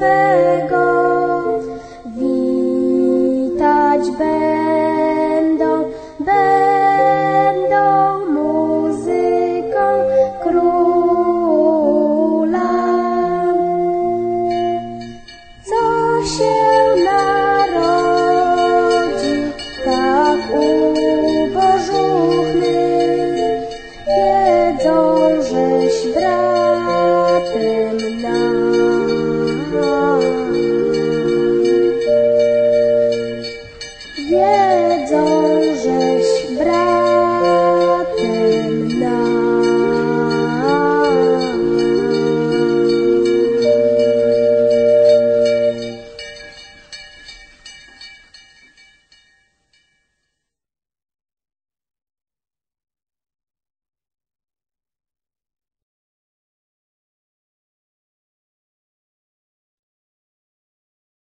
Twego, witać będą,